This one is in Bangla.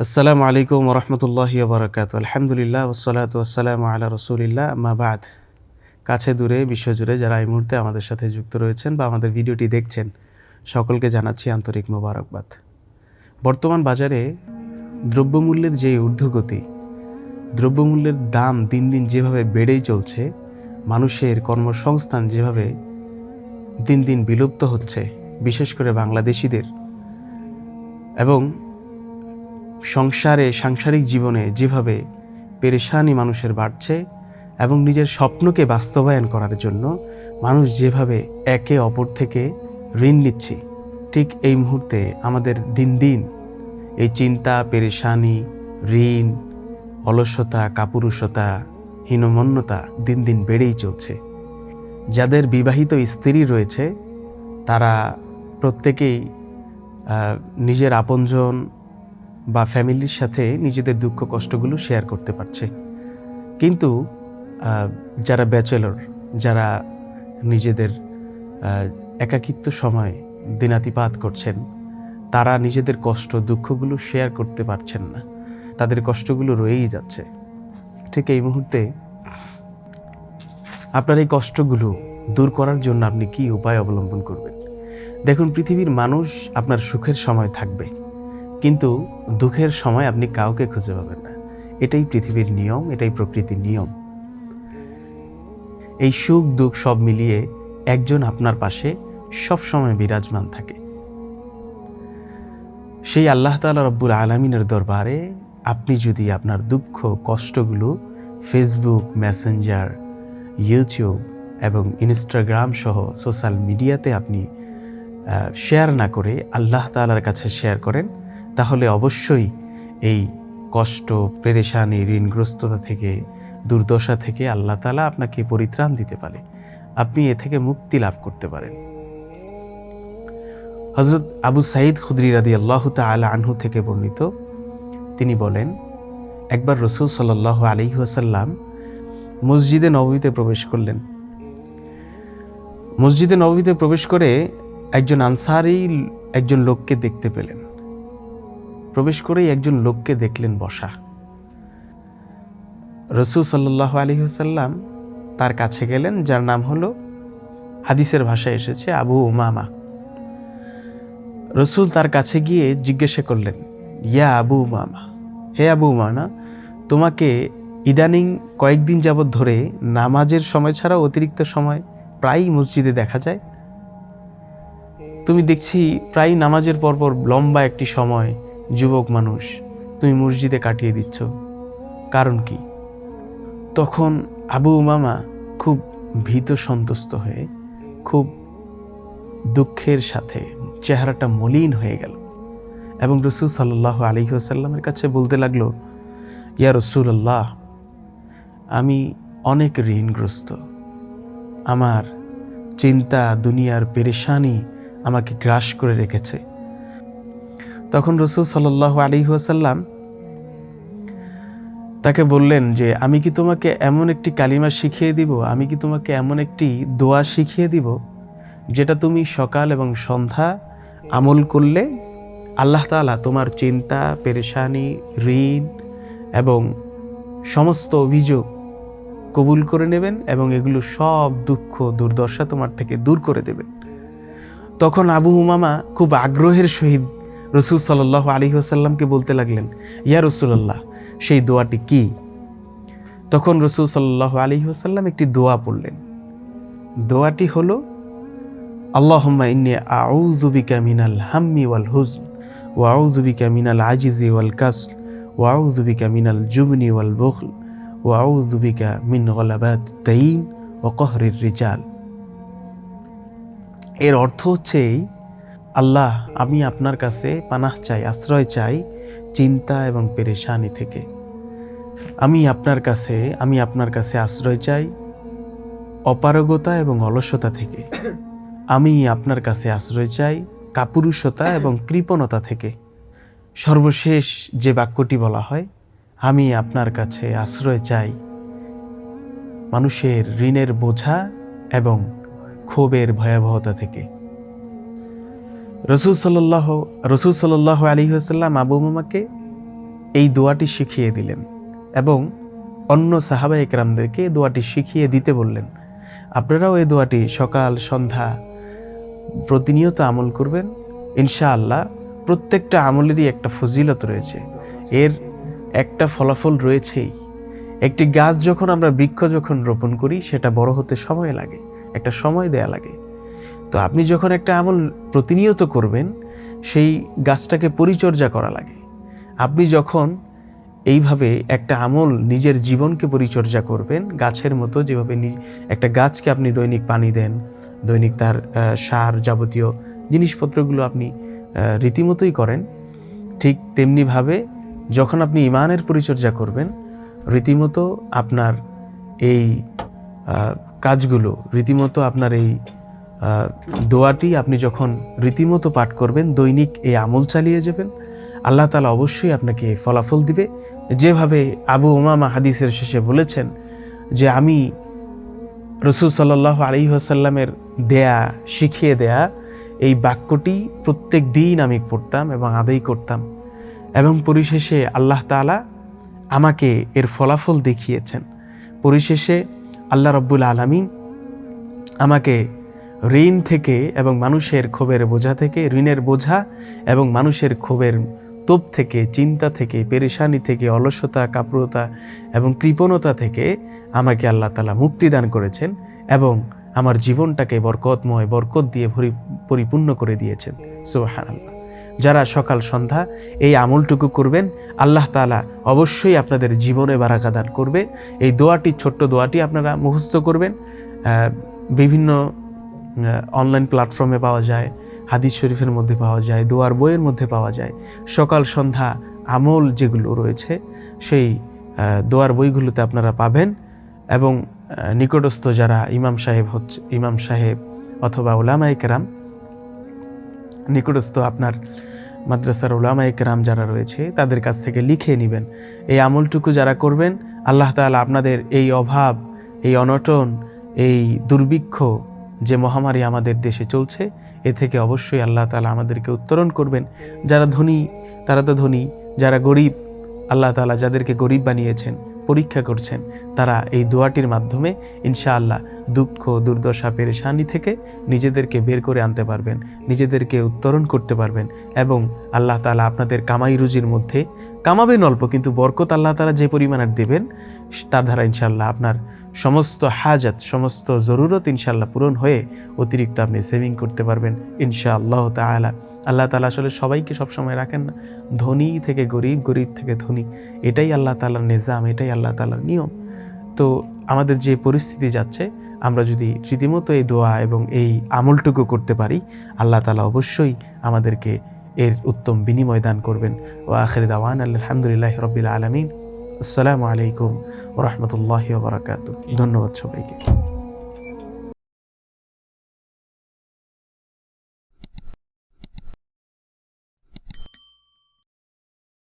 আসসালামু আলাইকুম রহমতুল্লাহি বরকাত আলহামদুলিল্লাহ ওসলাত ওসালাম আলা রসুলিল্লাহ মাবাদ কাছে দূরে, বিশ্বজুড়ে যারা এই মুহূর্তে আমাদের সাথে যুক্ত রয়েছেন বা আমাদের ভিডিওটি দেখছেন, সকলকে জানাচ্ছি আন্তরিক মোবারকবাদ। বর্তমান বাজারে দ্রব্যমূল্যের যে ঊর্ধ্বগতি, দ্রব্যমূল্যের দাম দিন দিন যেভাবে বেড়েই চলছে, মানুষের কর্মসংস্থান যেভাবে দিন দিন বিলুপ্ত হচ্ছে, বিশেষ করে বাংলাদেশিদের, এবং সংসারে, সাংসারিক জীবনে যেভাবে পেরেশানি মানুষের বাড়ছে এবং নিজের স্বপ্নকে বাস্তবায়ন করার জন্য মানুষ যেভাবে একে অপর থেকে ঋণ নিচ্ছে, ঠিক এই মুহূর্তে আমাদের দিন দিন এই চিন্তা, পেরেশানি, ঋণ, অলসতা, কাপুরুষতা, হীনমন্যতা দিন দিন বেড়েই চলছে। যাদের বিবাহিত স্ত্রী রয়েছে, তারা প্রত্যেকেই নিজের আপনজন বা ফ্যামিলির সাথে নিজেদের দুঃখ কষ্টগুলো শেয়ার করতে পারছে। কিন্তু যারা ব্যাচেলর, যারা নিজেদের একাকিত্ব সময় দিনাতিপাত করছেন, তারা নিজেদের কষ্ট, দুঃখগুলো শেয়ার করতে পারছেন না। তাদের কষ্টগুলো রয়েই যাচ্ছে। ঠিক এই মুহূর্তে আপনার এই কষ্টগুলো দূর করার জন্য আপনি কি উপায় অবলম্বন করবেন? দেখুন, পৃথিবীর মানুষ আপনার সুখের সময় থাকবে। কিন্তু দুঃখের সময় আপনি কাউকে খুঁজে পাবেন না। এটাই পৃথিবীর নিয়ম, এটাই প্রকৃতির নিয়ম। এই সুখ, দুঃখ সব মিলিয়ে একজন আপনার পাশে সব সময় বিরাজমান থাকে। সেই আল্লাহ তাআলা রব্বুল আলমিনের দরবারে আপনি যদি আপনার দুঃখ, কষ্টগুলো ফেসবুক মেসেঞ্জার ইউটিউব এবং ইনস্টাগ্রাম সহ সোশ্যাল মিডিয়াতে আপনি শেয়ার না করে আল্লাহ তাআলার কাছে শেয়ার করেন তাহলে অবশ্যই এই কষ্ট, পেরেশানি, ঋণগ্রস্ততা থেকে, দুর্দশা থেকে আল্লাহ তাআলা আপনাকে পরিত্রাণ দিতে পারে। আপনি এ থেকে মুক্তি লাভ করতে পারেন। হজরত আবু সাঈদ খুদরি রাদি আল্লাহ তালা আনহু থেকে বর্ণিত, তিনি বলেন, একবার রসুল সাল্লাহ আলিহাসাল্লাম মসজিদে নবীতে প্রবেশ করলেন। মসজিদে নবীতে প্রবেশ করে একজন আনসারি, একজন লোককে দেখতে পেলেন। প্রবেশ করেই একজন লোককে দেখলেন বসা। রসুল সাল্লাহ আলী সাল্লাম তার কাছে গেলেন, যার নাম হলো, হাদিসের ভাষায় এসেছে, আবু উমামা। রসুল তার কাছে গিয়ে জিজ্ঞাসা করলেন, ইয়া আবু উমামা, হে আবু উমামা, তোমাকে ইদানিং কয়েকদিন যাবৎ ধরে নামাজের সময় ছাড়া অতিরিক্ত সময় প্রায়ই মসজিদে দেখা যায়? তুমি দেখছি প্রায় নামাজের পরপর লম্বা একটি সময় যুবক মানুষ, তুমি মসজিদে কাটিয়ে দিচ্ছ। কারণ কি? তখন আবু উমামা খুব ভীত সন্তুষ্ট হয়ে খুব দুঃখের সাথে চেহারাটা মলিন হয়ে গেল এবং রসুল সাল্লাহ আলী আসাল্লামের কাছে বলতে লাগল, ইয়া রসুল্লাহ আমি অনেক ঋণগ্রস্ত। আমার চিন্তা দুনিয়ার পেরেশানি আমাকে গ্রাস করে রেখেছে। তখন রসুল সাল্লাহ আলী আসাল্লাম তাকে বললেন যে, আমি কি তোমাকে এমন একটি কালিমা শিখিয়ে দিব? আমি কি তোমাকে এমন একটি দোয়া শিখিয়ে দিব যেটা তুমি সকাল এবং সন্ধ্যা আমল করলে আল্লাহ তাআলা তোমার চিন্তা, পেরেশানি, ঋণ এবং সমস্ত অভিযোগ কবুল করে নেবেন এবং এগুলো সব দুঃখ, দুর্দশা তোমার থেকে দূর করে দেবেন? তখন আবু হুমামা খুব আগ্রহের সহিত রসুল সাল্লাহ আলী আসাল্লামকে বলতে লাগলেন ইয়া রসুল্লাহ সেই দোয়াটি কি? তখন রসুল সাল্লাহ আলী আসাল্লাম একটি দোয়া পড়লেন। দোয়াটি হলো আল্লাহম্মা ইন্নি আউযুবিকা মিনাল হাম্মি ওয়াল হুজন ওয়া আউযুবিকা মিনাল আজিজি ওয়াল কাসল ওয়া আউযুবিকা মিনাল জুবনি ওয়াল বুখল ওয়া আউযুবিকা মিন গলাবাত তাইন ওয়া কহরির রিজাল। এর অর্থ হচ্ছে এই, আল্লাহ, আমি আপনার কাছে পানাহ চাই, আশ্রয় চাই, চিন্তা এবং পেরেশানি থেকে। আমি আপনার কাছে, আমি আপনার কাছে আশ্রয় চাই, অপারগতা এবং অলসতা থেকে। আমি আপনার কাছে আশ্রয় চাই, কাপুরুষতা এবং কৃপণতা থেকে। সর্বশেষ যে বাক্যটি বলা হয়, আমি আপনার কাছে আশ্রয় চাই, মানুষের ঋণের বোঝা এবং ক্ষোভের ভয়াবহতা থেকে। রসুল সাল্লাহ রসুল সাল্লাহ আলী আসাল্লাম আবু মামাকে এই দোয়াটি শিখিয়ে দিলেন এবং অন্য সাহাবা একরামদেরকে দোয়াটি শিখিয়ে দিতে বললেন। আপনারাও এই দোয়াটি সকাল, সন্ধ্যা প্রতিনিয়ত আমল করবেন। ইনশাআল্লাহ প্রত্যেকটা আমলেরই একটা ফজিলত রয়েছে। এর একটা ফলাফল রয়েছেই। একটি গাছ যখন আমরা বৃক্ষ যখন রোপণ করি, সেটা বড় হতে সময় লাগে, একটা সময় দেয়া লাগে। তো আপনি যখন একটা আমল প্রতিনিয়ত করবেন, সেই গাছটাকে পরিচর্যা করা লাগে। আপনি যখন এইভাবে একটা আমল নিজের জীবনকে পরিচর্যা করবেন, গাছের মতো যেভাবে একটা গাছকে আপনি দৈনিক পানি দেন, দৈনিক তার সার যাবতীয় জিনিসপত্রগুলো আপনি রীতিমতোই করেন, ঠিক তেমনিভাবে যখন আপনি ইমানের পরিচর্যা করবেন, রীতিমতো আপনার এই কাজগুলো, রীতিমতো আপনার এই দোয়াটি আপনি যখন রীতিমতো পাঠ করবেন, দৈনিক এই আমল চালিয়ে যাবেন, আল্লাহ তালা অবশ্যই আপনাকে ফলাফল দিবে। যেভাবে আবু ওমামা হাদিসের শেষে বলেছেন যে, আমি রসুল সাল্লাহ আলী আসাল্লামের দেয়া, শিখিয়ে দেয়া এই বাক্যটি প্রত্যেক দিন আমি পড়তাম এবং আদায় করতাম এবং পরিশেষে আল্লাহ তাআলা আমাকে এর ফলাফল দেখিয়েছেন। পরিশেষে আল্লাহ রব্বুল আলমিন আমাকে ঋণ থেকে এবং মানুষের ক্ষোভের বোঝা থেকে, ঋণের বোঝা এবং মানুষের ক্ষোভের তোপ থেকে, চিন্তা থেকে, পেরেশানি থেকে, অলসতা, কাপুরতা এবং কৃপণতা থেকে আমাকে আল্লাহ তালা মুক্তি দান করেছেন এবং আমার জীবনটাকে বরকতময় বরকত দিয়ে পরিপূর্ণ করে দিয়েছেন। সুবাহান আল্লাহ যারা সকাল, সন্ধ্যা এই আমলটুকু করবেন, আল্লাহ তালা অবশ্যই আপনাদের জীবনে বারাকা দান করবে। এই দোয়াটি, ছোট্ট দোয়াটি আপনারা মুখস্থ করবেন। বিভিন্ন অনলাইন প্ল্যাটফর্মে পাওয়া যায়, হাদিস শরীফের মধ্যে পাওয়া যায়, দোয়ার বইয়ের মধ্যে পাওয়া যায়। সকাল, সন্ধ্যা, আমল যেগুলো রয়েছে, সেই দোয়ার বইগুলোতে আপনারা পাবেন এবং নিকটস্থ যারা ইমাম সাহেব হচ্ছে, ইমাম সাহেব অথবা ওলামাই কেরাম, নিকটস্থ আপনার মাদ্রাসার ওলামা একরাম যারা রয়েছে, তাদের কাছ থেকে লিখে নেবেন। এই আমলটুকু যারা করবেন, আল্লাহ তাআলা আপনাদের এই অভাব, এই অনটন, এই দুর্ভিক্ষ যে মহামারী আমাদের দেশে চলছে, এ থেকে অবশ্যই আল্লাহ তালা আমাদেরকে উত্তরণ করবেন। যারা ধনী, তারা তো ধনী, যারা গরিব, আল্লাহ তাআলা যাদেরকে গরিব বানিয়েছেন, পরীক্ষা করছেন, তারা এই দোয়াটির মাধ্যমে ইনশাআল্লাহ দুঃখ, দুর্দশা, পেরেশানি থেকে নিজেদেরকে বের করে আনতে পারবেন, নিজেদেরকে উত্তরণ করতে পারবেন এবং আল্লাহ তালা আপনাদের কামাই রুজির মধ্যে কামাবেন অল্প, কিন্তু বরকত আল্লাহ তাআলা যে পরিমাণের দেবেন, তার দ্বারা ইনশাআল্লাহ আপনার সমস্ত হাজাত, সমস্ত জরুরত ইনশাআল্লাহ পূরণ হয়ে অতিরিক্ত আপনি সেভিং করতে পারবেন ইনশাআল্লাহ তাআলা। আল্লাহ তালা আসলে সবাইকে সবসময় রাখেন না। ধনী থেকে গরিব গরিব থেকে ধনী। এটাই আল্লাহ তালার নিজাম, এটাই আল্লাহ তালার নিয়ম। তো আমাদের যে পরিস্থিতি যাচ্ছে, আমরা যদি রীতিমতো এই দোয়া এবং এই আমলটুকু করতে পারি, আল্লাহ তালা অবশ্যই আমাদেরকে এর উত্তম বিনিময় দান করবেন। ও আখরি দাওয়ান আলহামদুলিল্লাহ রবিল আলমিন। আসসালামু আলাইকুম ও রহমতুল্লাহ বারাকাতু ধন্যবাদ সবাইকে।